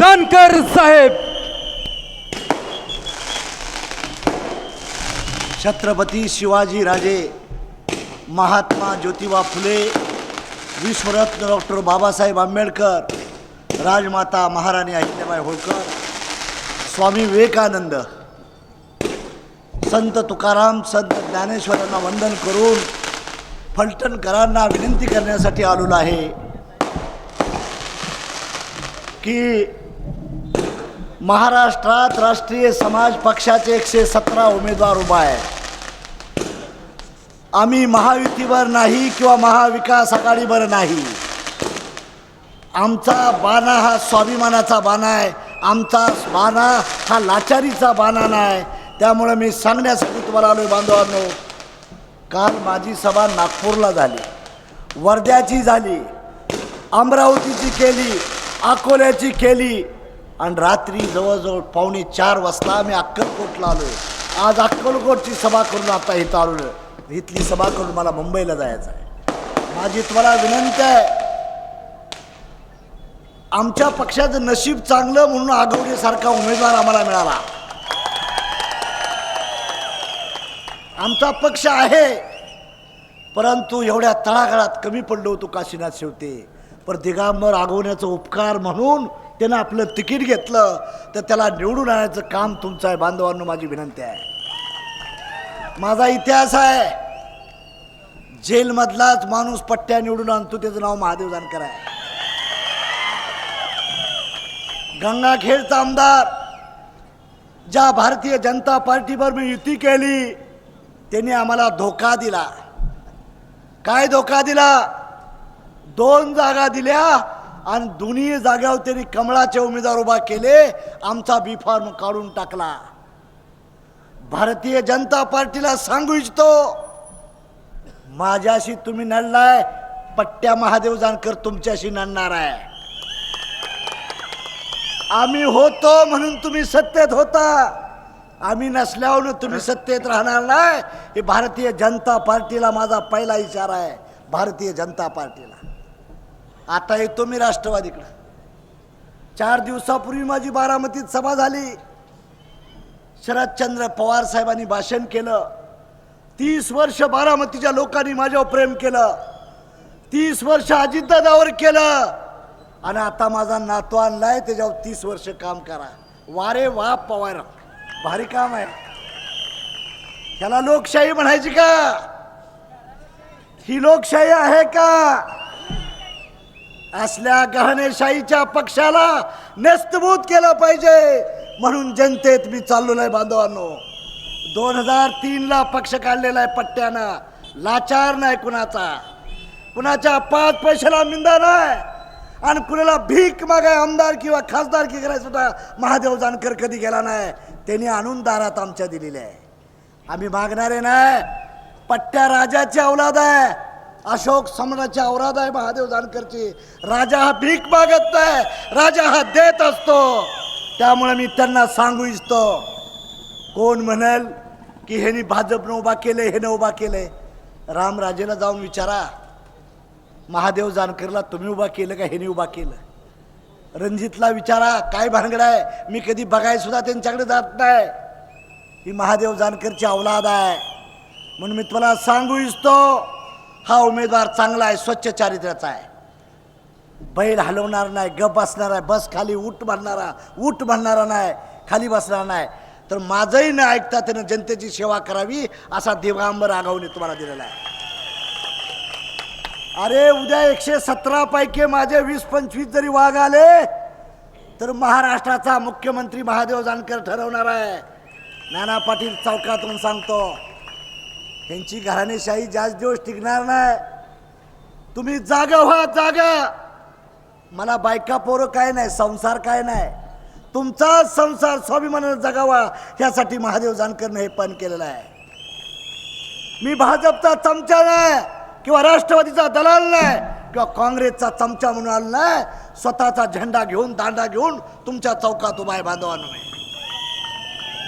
जानकर साहेब. Chhatrapati Shivaji Raje Mahatma Jyotiba Phule विश्वरत्न doctor Babasaheb Ambedkar राजमाता महाराणी अहिल्याबाई होळकर स्वामी विवेकानंद संत तुकाराम संत ज्ञानेश्वरांना वंदन करून फलटणकरांना विनंती करण्यासाठी आलेलो आहे की महाराष्ट्रात राष्ट्रीय समाज पक्षाचे एकशे सतरा उमेदवार उभा आहे. आम्ही महायुतीवर नाही किंवा महाविकास आघाडीवर नाही. आमचा बाणा हा स्वाभिमानाचा बाणा आहे. आमचा बाणा हा लाचारीचा बाणा नाही. त्यामुळे मी सांगण्यासाठी तुम्हाला आलोय बांधवांनो. काल माझी सभा नागपूरला झाली. वर्ध्याची झाली. अमरावतीची केली. अकोल्याची केली. आणि रात्री जवळजवळ पावणे चार वाजता आम्ही अक्कलकोटला आलो. आज अक्कलकोटची सभा करून आता इथं आलो. इथली सभा करून मला मुंबईला जायचं आहे. माझी तुम्हाला विनंती आहे आमच्या पक्षाचं नशीब चांगलं म्हणून आगवडीसारखा उमेदवार आम्हाला मिळाला. आमचा पक्ष आहे परंतु एवढ्या तळागाळात कमी पडलो होतो काशीनाथ शेवते पर दिगांबर आगवण्याचा उपकार म्हणून त्यानं आपलं तिकीट घेतलं तर त्याला निवडून आणायचं काम तुमचं आहे. बांधवांनो माझी विनंती आहे. माझा इतिहास आहे जेलमधलाच माणूस पट्ट्या निवडून आणतो त्याचं नाव महादेव जानकर आहे. गंगाखेडचा आमदार ज्या भारतीय जनता पार्टीवर मी युती केली त्यांनी आम्हाला धोका दिला. काय धोका दिला? दोन जागा दिल्या आणि दोन्ही जाग्यावर त्यांनी कमळाचे उमेदवार उभा केले आमचा बी फॉर्म काढून टाकला. भारतीय जनता पार्टीला सांगू इच्छितो माझ्याशी तुम्ही नडलाय पट्ट्या महादेव जानकर तुमच्याशी नडणार आहे. आम्ही होतो म्हणून तुम्ही सत्तेत होता. आम्ही नसल्यावर तुम्ही सत्तेत राहणार नाही. हे भारतीय जनता पार्टीला माझा पहिला इशारा आहे. भारतीय जनता पार्टीला. आता येतो मी राष्ट्रवादीकडं. चार दिवसापूर्वी माझी बारामतीत सभा झाली. शरदचंद्र पवार साहेबांनी भाषण केलं. तीस वर्ष बारामतीच्या लोकांनी माझ्यावर प्रेम केलं. तीस वर्ष अजितदादावर केलं. आणि आता माझा नातू आणलाय त्याच्यावर तीस वर्ष काम करा. वारे वा पवार. भारी काम आहे. ह्याला लोकशाही म्हणायची का? ही लोकशाही आहे का? असल्या गहनेशाहीच्या पक्षाला नेस्तभूत केलं पाहिजे. म्हणून जनतेत मी चाललो आहे बांधवांनो. दोन हजार तीनला पक्ष काढलेला आहे पट्ट्यानं. लाचार नाही कुणाचा. कुणाच्या पाच पैशाला मिंदा नाही. आणि कुणाला भीक मागाय आमदार किंवा खासदार की करायचं सुद्धा महादेव जानकर कधी गेला नाही. त्यांनी आणून दारात आमच्या दिलेल्या आहे. आम्ही मागणारे नाही. पट्ट्या राजाची औलाद आहे. अशोक सम्राटची औराद आहे महादेव जानकरची. राजा हा भीक मागत नाही राजा हा देत असतो. त्यामुळे मी त्यांना सांगू इच्छितो. कोण म्हणेल की ह्यानी भाजपनं उभा केले ह्यानं उभा केले रामराजेला जाऊन विचारा. महादेव जानकरला तुम्ही उभा केलं का ह्यानी उभा केलं? रणजितला विचारा काय भानगड आहे मी कधी बघाय सुद्धा त्यांच्याकडे जात नाही. ही महादेव जानकरची अवलाद आहे. म्हणून मी तुम्हाला सांगू इच्छितो हा उमेदवार चांगला आहे स्वच्छ चारित्र्याचा आहे. बैल हलवणार नाही गप बसणार आहे बस खाली उठ भरणारा उठ भरणारा नाही खाली बसणार नाही. तर माझंही न ऐकता त्यानं जनतेची सेवा करावी असा दिवांबर आगाऊने तुम्हाला दिलेला आहे. अरे उद्या एकशे सतरा पैकी माझे वीस पंचवीस जरी वाघ आले तर महाराष्ट्राचा मुख्यमंत्री महादेव जानकर ठरवणार आहे. नाना पाटील चौकातून सांगतो त्यांची घराणेशाही जास्त दिवस टिकणार नाही. तुम्ही जागा व्हा जागा. मला बायका पोरं काय नाही संसार काय नाही. तुमचा संसार स्वाभिमानानं जगावा यासाठी महादेव जानकरनं हे पण केलेलं आहे. मी भाजपचा चमचा नाही किंवा राष्ट्रवादीचा दलाल नाही किंवा काँग्रेसचा चमचा म्हणून आलो नाही. स्वतःचा झेंडा घेऊन दांडा घेऊन तुमच्या चौकात उभा आहे बांधवांनो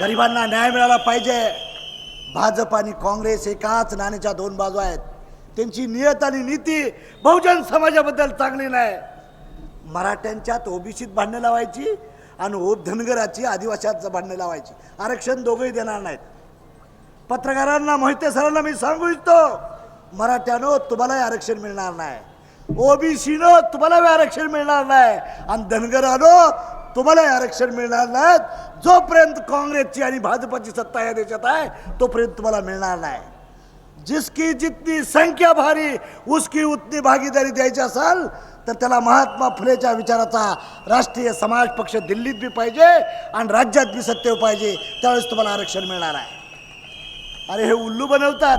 गरिबांना न्याय मिळाला पाहिजे. भाजप आणि काँग्रेस एकाच नाण्याच्या दोन बाजू आहेत. त्यांची नियत आणि नीती बहुजन समाजाबद्दल चांगली नाही. मराठ्यांच्यात ओबीसीत भांडणं लावायची आणि ओब धनगराची आदिवाशात भांडणं लावायची. आरक्षण दोघंही देणार नाहीत. पत्रकारांना मोहिते सरांना मी सांगू इच्छितो मराठ्यानो तुम्हालाही आरक्षण मिळणार नाही. ओबीसीनं तुम्हालाही आरक्षण मिळणार नाही. आणि धनगरानं तुम्हालाही आरक्षण मिळणार नाहीत. जोपर्यंत काँग्रेसची आणि भाजपची सत्ता या देशात आहे तोपर्यंत तुम्हाला मिळणार नाही. जिसकी जितनी संख्या भारी उसकी उतनी भागीदारी द्यायची असाल तर त्याला महात्मा फुलेच्या विचाराचा राष्ट्रीय समाज पक्ष दिल्लीत बी पाहिजे आणि राज्यात बी सत्य पाहिजे त्यावेळेस तुम्हाला आरक्षण मिळणार आहे. अरे हे उल्लू बनवतात.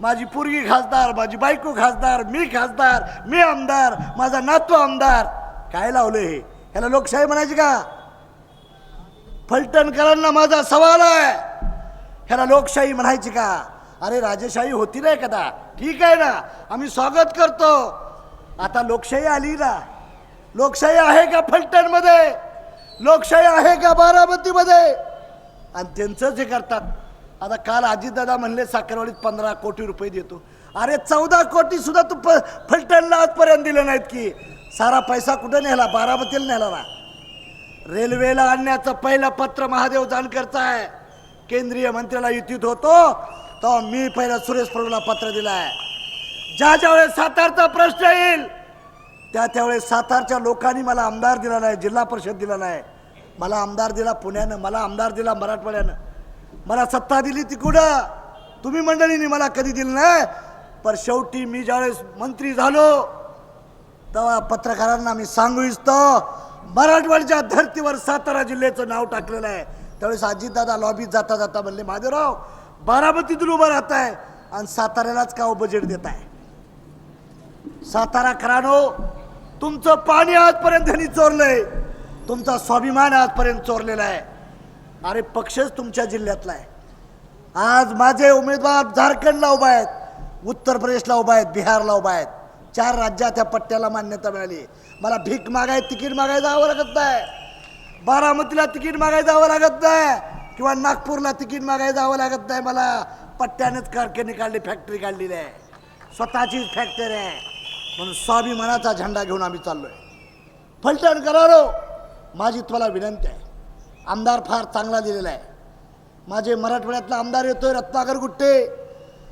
माझी पोरगी खासदार माझी बायको खासदार मी खासदार मी आमदार माझा नातू आमदार. काय लावलं हे? ह्याला लोकशाही म्हणायची का? फलटणकरांना माझा सवाल आहे. ह्याला लोकशाही म्हणायची का? अरे राजेशाही होती नाही कदा ठीक आहे ना. आम्ही स्वागत करतो. आता लोकशाही आली ना. लोकशाही आहे का फलटणमध्ये? लोकशाही आहे का बारामतीमध्ये? आणि त्यांचं जे करतात. आता काल अजितदादा म्हणले साखरवाडीत पंधरा कोटी रुपये देतो. अरे चौदा कोटी सुद्धा तू फ फलटणला आजपर्यंत दिले नाहीत की. सारा पैसा कुठं नेला? बारामतीला नेला ना. रेल्वेला आणण्याचं पहिलं पत्र महादेव जानकरचं आहे. केंद्रीय मंत्र्याला युतीत होतो तेव्हा मी पहिला सुरेश प्रभूला पत्र दिलं आहे. ज्या ज्या वेळेस सातारचा प्रश्न येईल त्या त्यावेळेस सातारच्या लोकांनी मला आमदार दिला नाही जिल्हा परिषद दिला नाही. मला आमदार दिला पुण्यानं मला आमदार दिला मराठवाड्यानं. मला सत्ता दिली ती कुठं? तुम्ही मंडळींनी मला कधी दिलं नाही. पण शेवटी मी ज्यावेळेस मंत्री झालो तेव्हा पत्रकारांना मी सांगू इच्छितो मराठवाड्याच्या धर्तीवर सातारा जिल्ह्याचं नाव टाकलेलं आहे. त्यावेळेस अजितदादा लॉबीत जाता जाता म्हणले महादेवराव बारामतीतून उभं राहत आहे आणि साताऱ्यालाच का बजेट देत आहे सातारा करानो तुमचं पाणी आजपर्यंत त्यांनी चोरलंय. तुमचा स्वाभिमान आजपर्यंत चोरलेला आहे. अरे पक्षच तुमच्या जिल्ह्यातला आहे. आज माझे उमेदवार झारखंडला उभा आहेत उत्तर प्रदेशला उभा आहेत बिहारला उभा आहेत. चार राज्यात त्या पट्ट्याला मान्यता मिळाली. मला भीक मागाय तिकीट मागाय जावं लागत नाही. बारामतीला तिकीट मागाय जावं लागत नाही. किंवा नागपूरला तिकीट मागाय जावं लागत नाही मला. पट्ट्यानेच कारखाने काढली फॅक्टरी काढलेली. आहे स्वतःचीच फॅक्टरी आहे. म्हणून स्वाभिमानाचा झेंडा घेऊन आम्ही चाललो आहे फलटण करारो! माझी तुम्हाला विनंती आहे. आमदार फार चांगला दिलेला आहे. माझे मराठवाड्यातला आमदार येतोय रत्नाकर गुट्टे.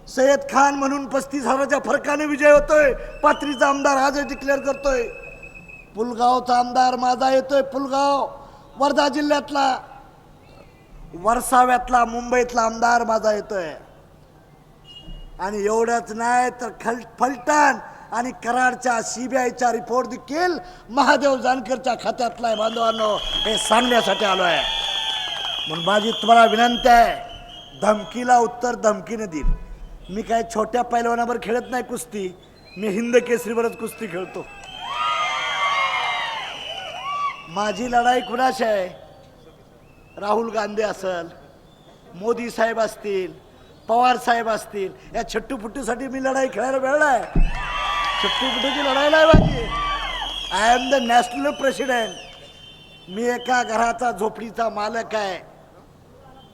सय्यद खान म्हणून पस्तीस हजाराच्या फरकाने विजय होतोय. पाथरीचा आमदार आज डिक्लेअर करतोय. पुलगावचा आमदार माझा येतोय पुलगाव. वर्धा जिल्ह्यातला वर्साव्यातला मुंबईतला आमदार माझा येतोय. आणि एवढंच नाही तर खल फलटण आणि कराडच्या सीबीआयचा रिपोर्ट देखील महादेव जानकरच्या खात्यातला आहे बांधवांनो. हे सांगण्यासाठी आलो आहे म्हणून माझी तुम्हाला विनंती आहे धमकीला उत्तर धमकीने देईल. मी काय छोट्या पैलवानावर खेळत नाही कुस्ती. मी हिंद केसरीवरच कुस्ती खेळतो. माझी लढाई कुणाशी आहे? राहुल गांधी असल मोदी साहेब असतील पवार साहेब असतील. या छट्टूपुट्टूसाठी मी लढाई खेळायला वेळ आहे छट्टूपुट्टूची लढाई नाही माझी. I am the national president मी एका घराचा झोपडीचा मालक आहे.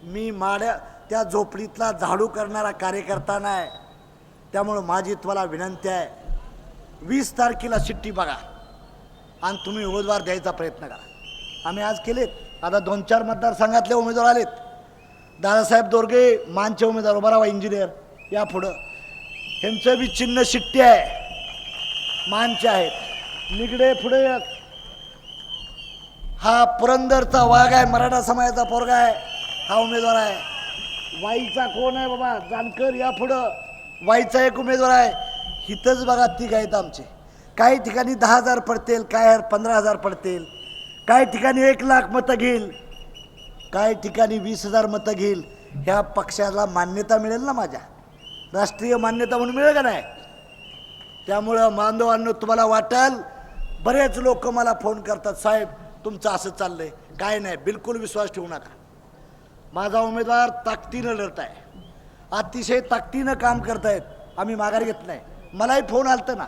मी माड्या त्या झोपडीतला झाडू करणारा कार्यकर्ता नाही. त्यामुळं माझी तुम्हाला विनंती आहे वीस तारखेला शिट्टी बघा आणि तुम्ही उमेदवार द्यायचा प्रयत्न करा. आम्ही आज केलेत. आता दोन चार मतदारसंघातले उमेदवार आलेत. दादासाहेब दोरगे मानचे उमेदवार उभा राहा इंजिनियर या पुढं. ह्यांचं बी चिन्ह शिट्टी आहे. मानचे आहेत. निगडे पुढे एक. हा पुरंदरचा वाघ आहे मराठा समाजाचा पोरगा आहे. हा उमेदवार आहे. वाईचा कोण आहे बाबा? जानकर या पुढं. वाईचा एक उमेदवार आहे. हिथंच बघा तिघ आहेत आमचे. काही ठिकाणी दहा हजार पडतील काय पंधरा हजार पडतील. काही ठिकाणी एक लाख मतं घेईल. काही ठिकाणी वीस हजार मतं घेईल. ह्या पक्षाला मान्यता मिळेल ना माझ्या? राष्ट्रीय मान्यता म्हणून मिळेल का नाही? त्यामुळं बांधवांनो तुम्हाला वाटेल बरेच लोक मला फोन करतात साहेब तुमचं असं चाललंय. काय नाही बिलकुल विश्वास ठेवू नका. माझा उमेदवार ताकदीनं लढत आहे अतिशय ताकदीनं काम करतायत. आम्ही माघार घेत नाही. मलाही फोन आलतं ना.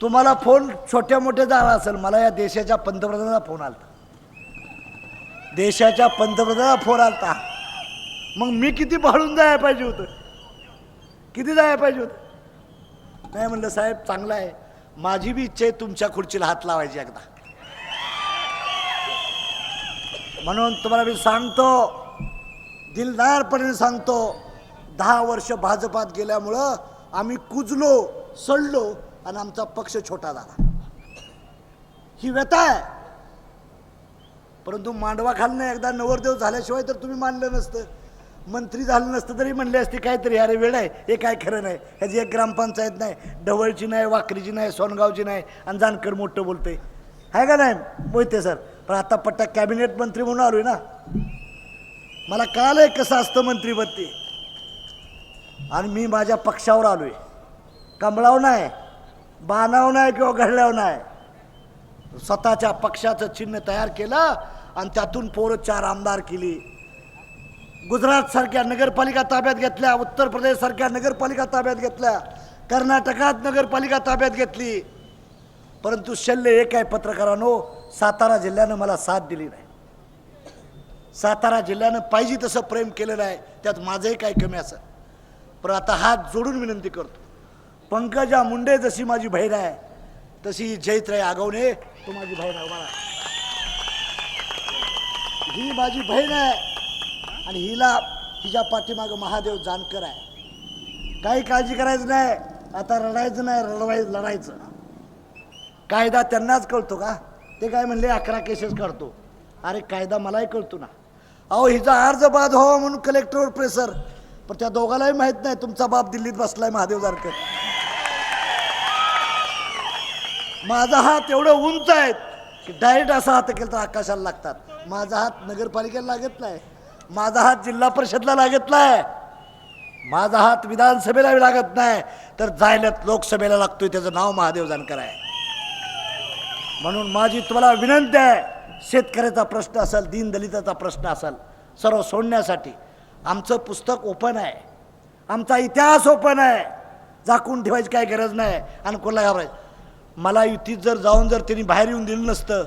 तुम्हाला फोन छोट्या मोठ्या झाला असेल मला या देशाच्या पंतप्रधानाचा फोन आलता. देशाच्या पंतप्रधानाला फोन आलता. मग मी किती भाळून जायला पाहिजे होतं? किती जायला पाहिजे होतं? नाही म्हणलं साहेब चांगलं आहे. माझी बी इच्छा आहे तुमच्या खुर्चीला हात लावायची एकदा. म्हणून तुम्हाला मी सांगतो दिलदारपणे सांगतो दहा वर्ष भाजपात गेल्यामुळं आम्ही कुजलो सडलो आणि आमचा पक्ष छोटा झाला. ही व्यथा आहे. परंतु मांडवा खालनं एकदा नवरदेव झाल्याशिवाय तर तुम्ही मानलं नसतं. मंत्री झालं नसतं तरी म्हणले असते काहीतरी अरे वेळ आहे हे काय खरं नाही. ह्याची एक ग्रामपंचायत नाही ढवळची नाही वाकरीची नाही सोनगावची नाही आणि जानकर मोठं बोलते आहे का नाही? मोहिते सर. पण आता पट्टा कॅबिनेट मंत्री म्हणून आलो ना. मला कळालंय कसं असतं मंत्रीपद ते आणि मी माझ्या पक्षावर आलोय. कमळाव नाही बाणाव नाही किंवा घडल्याव नाही. स्वतःच्या पक्षाचं चिन्ह तयार केलं आणि त्यातून पोरं चार आमदार केली. गुजरात सारख्या नगरपालिका ताब्यात घेतल्या उत्तर प्रदेश सारख्या नगरपालिका ताब्यात घेतल्या कर्नाटकात नगरपालिका ताब्यात घेतली. परंतु शल्य एक आहे पत्रकारांनो सातारा जिल्ह्यानं मला साथ दिली नाही. सातारा जिल्ह्यानं पाहिजे तसं प्रेम केलेलं आहे. त्यात माझंही काय कमी असं पण आता हात जोडून विनंती करतो. पंकजा मुंडे जशी माझी बहीण आहे तशी जैत्रय आगवणे तो माझी बहीण आहे मला ही माझी बहीण आहे आणि हिला हिच्या पाठीमागं महादेव जानकर आहे. काही काळजी करायचं नाही. आता रडायचं नाही रडवाय लढायचं. कायदा त्यांनाच कळतो का? ते काय म्हणले अकरा केसेस काढतो. अरे कायदा मलाही कळतो ना. अहो हिचा अर्ज बाद व्हावा म्हणून कलेक्टरवर प्रेसर पण त्या दोघालाही माहीत नाही तुमचा बाप दिल्लीत बसलाय महादेव जारकर. माझा हात एवढं उंच आहे की डायरेक्ट असा हात केला तर आकाशाला लागतात. माझा हात नगरपालिकेला लागत नाही. माझा हात जिल्हा परिषदला लागत नाही. माझा हात विधानसभेला लागत नाही. तर जायल्यात लोकसभेला लागतोय त्याचं नाव महादेव जानकर आहे. म्हणून माझी तुम्हाला विनंती आहे शेतकऱ्याचा प्रश्न असेल दीनदलिताचा प्रश्न असेल सर्व सोडण्यासाठी आमचं पुस्तक ओपन आहे. आमचा इतिहास ओपन आहे. झाकून ठेवायची काही गरज नाही. आणि कोणाला घाबरायचं? मला युतीत जर जाऊन जर त्यांनी बाहेर येऊन दिलं नसतं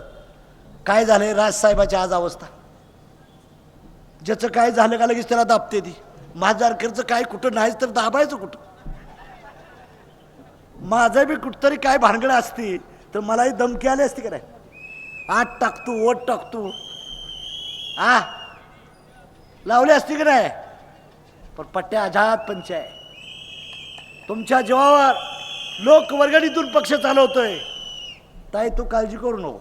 काय झालं राजसाहेबाची आज अवस्था? ज्याचं काय झालं का लगेच त्याला दाबते ती. माझारकरचं काय कुठं नाहीच तर दाबायचं कुठं? माझं बी कुठतरी काय भानगड असती तर मलाही धमकी आली असती का नाही? आत टाकतो ओट टाकतो. आ? लावली असती की नाही? पण पट्ट्या आझाद पंच आहे. तुमच्या जीवावर लोक वर्गणीतून पक्ष चालवतोय. ताई तू काळजी करू नको.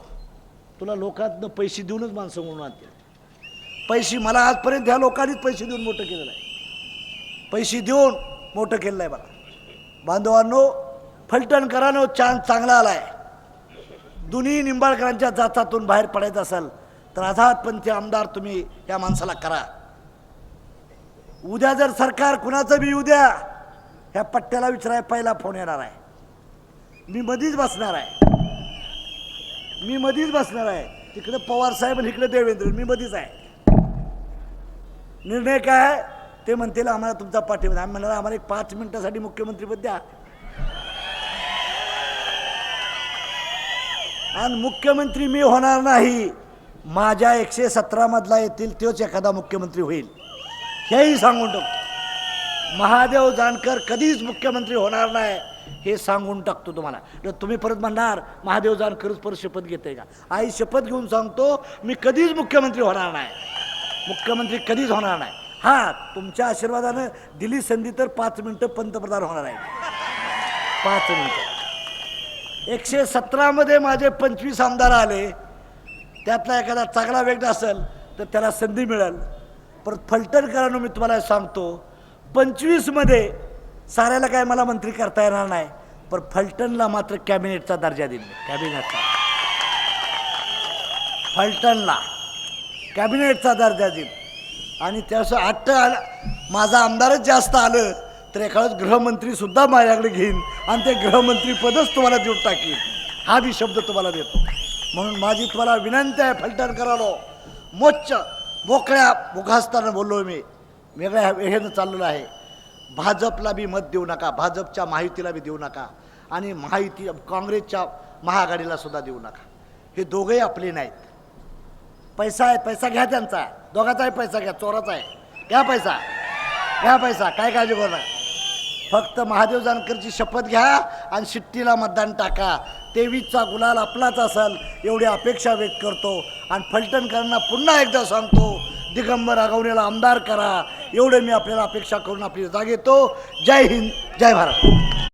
तुला लोकांतनं पैसे देऊनच माणसं म्हणून आणते पैसे मला आजपर्यंत ह्या लोकांनीच पैसे देऊन मोठं केलेलं आहे. पैसे देऊन मोठं केलेलं आहे मला. बांधवांनो फलटणकरांनो हो, चान्स चांगला आला आहे दोन्ही निंबाळकरांच्या जाचातून बाहेर पडायचं असेल तर आझादपंथी आमदार तुम्ही या माणसाला करा. उद्या जर सरकार कुणाचं बी उद्या ह्या पट्ट्याला विचाराय पहिला फोन येणार आहे. मी मधीच बसणार आहे. मी मधीच बसणार आहे. तिकडे पवार साहेब आणि इकडे देवेंद्र मी मधीच आहे. निर्णय काय ते म्हणतील आम्हाला तुमचा पाठिंबा. आम्ही म्हणणार आम्हाला एक पाच मिनिटासाठी मुख्यमंत्रीपद द्या. आणि मुख्यमंत्री मी होणार नाही माझ्या एकशे सतरामधला येतील तोच एखादा मुख्यमंत्री होईल. हेही सांगून टाकतो. महादेव जानकर कधीच मुख्यमंत्री होणार नाही हे सांगून टाकतो तुम्हाला. तर तुम्ही परत म्हणणार महादेव जानकरच परत शपथ घेते का? आई शपथ घेऊन सांगतो मी कधीच मुख्यमंत्री होणार नाही. मुख्यमंत्री कधीच होणार नाही. हा तुमच्या आशीर्वादानं दिली संधी तर पाच मिनटं पंतप्रधान होणार आहे पाच मिनटं. एकशे सतरामध्ये माझे पंचवीस आमदार आले. त्यातला एखादा चांगला व्यक्ती असेल तर त्याला संधी मिळेल. परत फलटणकरांनो मी तुम्हाला सांगतो पंचवीसमध्ये साऱ्याला काय मला मंत्री करता येणार नाही पण फलटणला मात्र कॅबिनेटचा दर्जा दिला कॅबिनेटचा. फलटणला कॅबिनेटचा दर्जा देईल. आणि त्याचं आठ आलं माझा आमदारच जास्त आलं तर एखादं गृहमंत्री सुद्धा माझ्याकडे घेईन आणि ते गृहमंत्री पदच तुम्हाला देऊन टाकीन. हा बी शब्द तुम्हाला देतो. म्हणून माझी तुम्हाला विनंती आहे फलटण करालो मोच्च मोकळ्या मुखास्तानं बोललो मी. वेगळ्या वेगळ्यानं चाललेलं आहे. भाजपला बी मत देऊ नका भाजपच्या माहितीला बी देऊ नका आणि माहिती काँग्रेसच्या महाआघाडीला सुद्धा देऊ नका. हे दोघंही आपले नाहीत. पैसा आहे पैसा घ्या त्यांचा. दोघाचाही पैसा घ्या चोराचा आहे. घ्या पैसा. घ्या पैसा. काय काळजी करू नका. फक्त महादेव जानकरची शपथ घ्या आणि शिट्टीला मतदान टाका. तेवीसचा गुलाल आपलाच असेल एवढी अपेक्षा व्यक्त करतो. आणि फलटणकरांना पुन्हा एकदा सांगतो दिगंबर आगवणीला आमदार करा. एवढे मी आपल्याला अपेक्षा करून आपली जाग येतो. जय हिंद जय भारत.